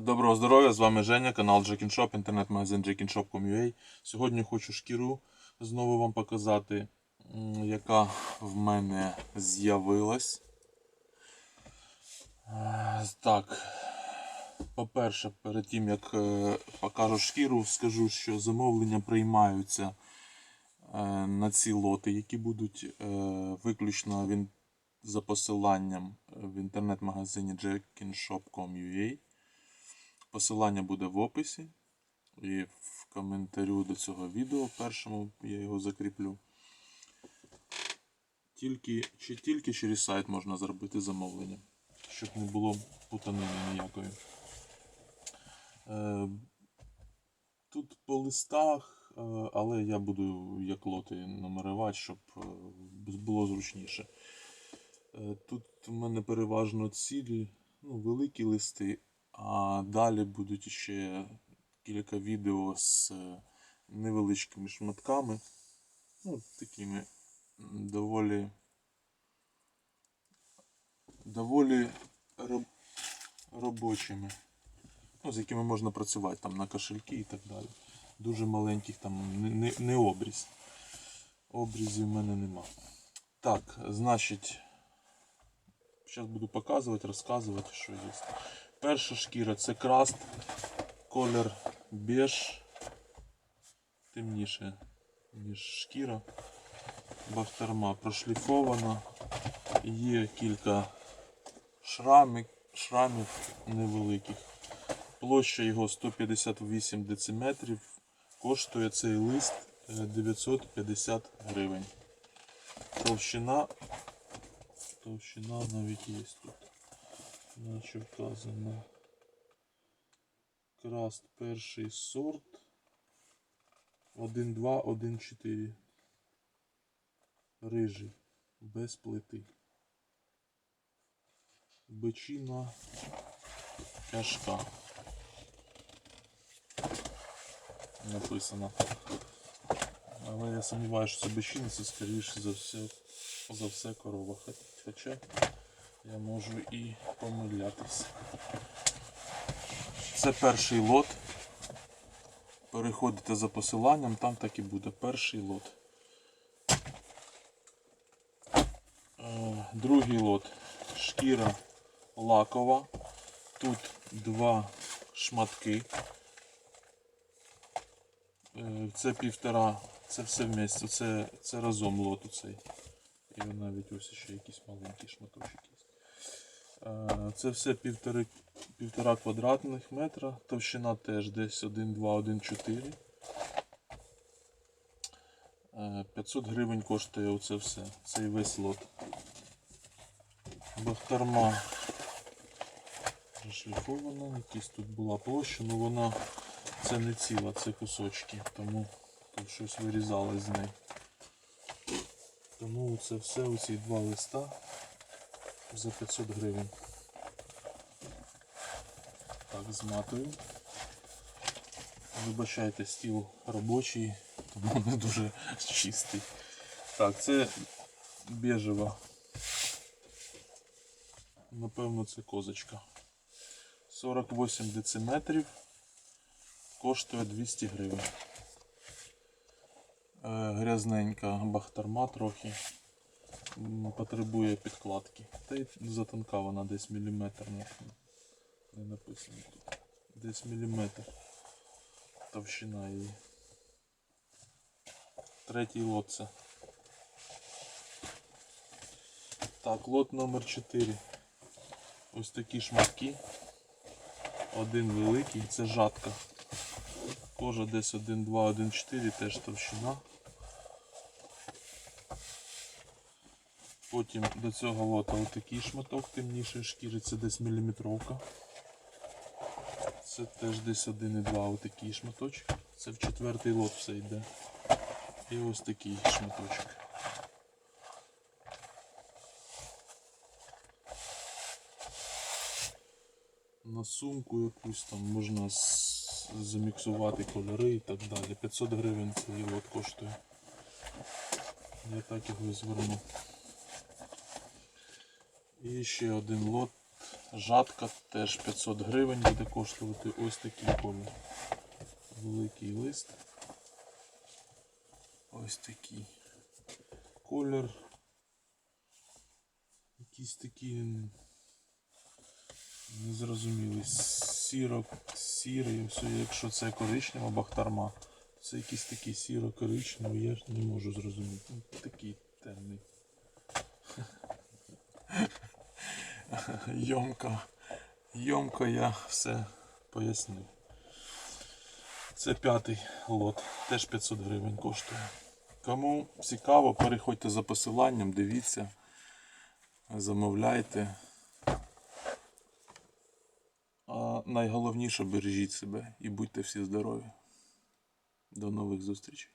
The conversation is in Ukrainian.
Доброго здоров'я, з вами Женя, канал Jack Shop, інтернет-магазин jackinshop.com.ua. Сьогодні хочу шкіру знову вам показати, яка в мене з'явилась. Е, Так, по-перше, перед тим як е, покажу шкіру, скажу, що замовлення приймаються е, на ці лоти, які будуть виключно за посиланням в інтернет-магазині jackinshop.com.ua. Посилання буде в описі і в коментарю до цього відео першому я його закріплю. Тільки, чи тільки через сайт можна зробити замовлення, щоб не було путанини ніякої. Е, тут по листах, е, але я буду як лоти нумерувати, щоб е, було зручніше. Тут у мене переважно цілі, ну, великі листи, а далі будуть ще кілька відео з е, невеличкими шматками. Ну, такими доволі доволі роб, робочими. Ну, з якими можна працювати там на кошельки і так далі. Дуже маленьких там не, не, не обріз. Обрізів в мене нема. Так, значить. Зараз буду показувати, розказувати, що є. Перша шкіра це краст, колір беж, темніше, ніж шкіра. Бахтарма прошліфована. Є кілька шрамів, шрамів невеликих. Площа його 158 дециметрів. Коштує цей лист е, 950 гривень. Товщина Товщина навіть є тут. Наче вказано. Краст перший сорт. 1-2, 1-4. Рижий. Без плити. Бичина тяжка. Написано. Але я сумніваюся, що це бичина, це скоріше за все, за все корова. Хоча я можу і помилятися. Це перший лот. Переходите за посиланням, там так і буде. Перший лот. Е, Другий лот. Шкіра лакова. Тут два шматки. Е, Це півтора, це все вместе, це, це разом лот оцей. І навіть ось ще якийсь маленький шматочок є. Е, Це все півтори, півтора квадратних метра. Товщина теж десь 1,2, 1,4. Е, 500 гривень коштує оце все. Цей весь лот. Бахтарма зашліфована, якась тут була площа, але вона це не ціла, це кусочки, тому тут щось вирізалось з неї. Тому це все, оці два листа за 500 гривень. Так, зматую. Вибачайте, стіл робочий, тому не дуже чистий. Так, це біжева. Напевно, це козочка. 48 дециметрів. Коштує 200 гривень. Е, Грязненька бахтарма трохи. Потребує підкладки. Та й затонка вона десь міліметр. Не, не написано тут. Десь міліметр. Товщина її. Третій лот це. Так, лот номер 4. Ось такі шматки. Один великий, це жатка. Кожа десь 1, 2, 1, 4, теж товщина. Потім до цього лота отакий шматок темнішої шкіри, це десь міліметровка. Це теж десь 1,2 отакий шматочок. Це в четвертий лот все йде. І ось такий шматочок. На сумку якусь там можна заміксувати кольори і так далі. 500 гривень цей лот коштує. Я так його і зверну. І ще один лот жатка теж 500 гривень буде коштувати. Ось такий колір. Великий лист. Ось такий колір. Якийсь такий незрозумілий. Сіро, сірий, все, якщо це коричнева бахтарма, це якийсь такий сіро-коричневий, я ж не можу зрозуміти. Ну, Такий темний. Йомко, йомко я все пояснив. Це п'ятий лот, теж 500 гривень коштує. Кому цікаво, переходьте за посиланням, дивіться, замовляйте. А найголовніше бережіть себе і будьте всі здорові. До нових зустрічей.